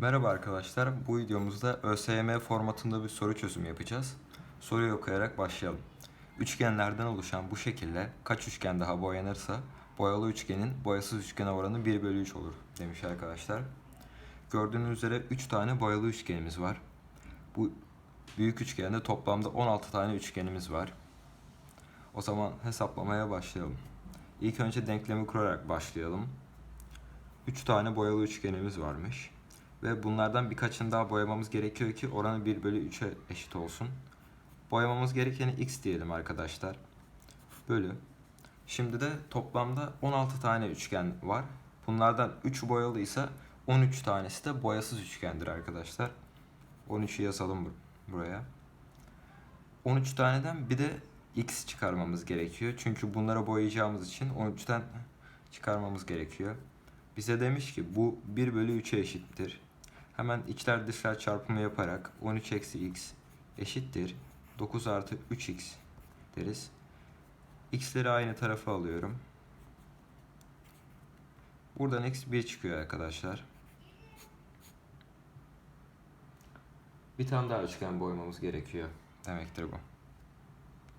Merhaba arkadaşlar. Bu videomuzda ÖSYM formatında bir soru çözümü yapacağız. Soruyu okuyarak başlayalım. Üçgenlerden oluşan bu şekilde kaç üçgen daha boyanırsa boyalı üçgenin boyasız üçgene oranı 1 bölü 3 olur demiş arkadaşlar. Gördüğünüz üzere 3 tane boyalı üçgenimiz var. Bu büyük üçgende toplamda 16 tane üçgenimiz var. O zaman hesaplamaya başlayalım. İlk önce denklemi kurarak başlayalım. 3 tane boyalı üçgenimiz varmış. Ve bunlardan birkaçını daha boyamamız gerekiyor ki oranı 1 bölü 3'e eşit olsun. Boyamamız gerekeni x diyelim arkadaşlar. Bölü. Şimdi de toplamda 16 tane üçgen var. Bunlardan 3 boyalıysa 13 tanesi de boyasız üçgendir arkadaşlar. 13'ü yazalım bur- buraya. 13 taneden bir de x çıkarmamız gerekiyor. Çünkü bunlara boyayacağımız için 13'ten çıkarmamız gerekiyor. Bize demiş ki bu 1 bölü 3'e eşittir. Hemen içler dışlar çarpımı yaparak 13 eksi x eşittir. 9 artı 3x deriz. x'leri aynı tarafa alıyorum. Buradan x 1 çıkıyor arkadaşlar. Bir tane daha üçgen boymamız gerekiyor demektir bu.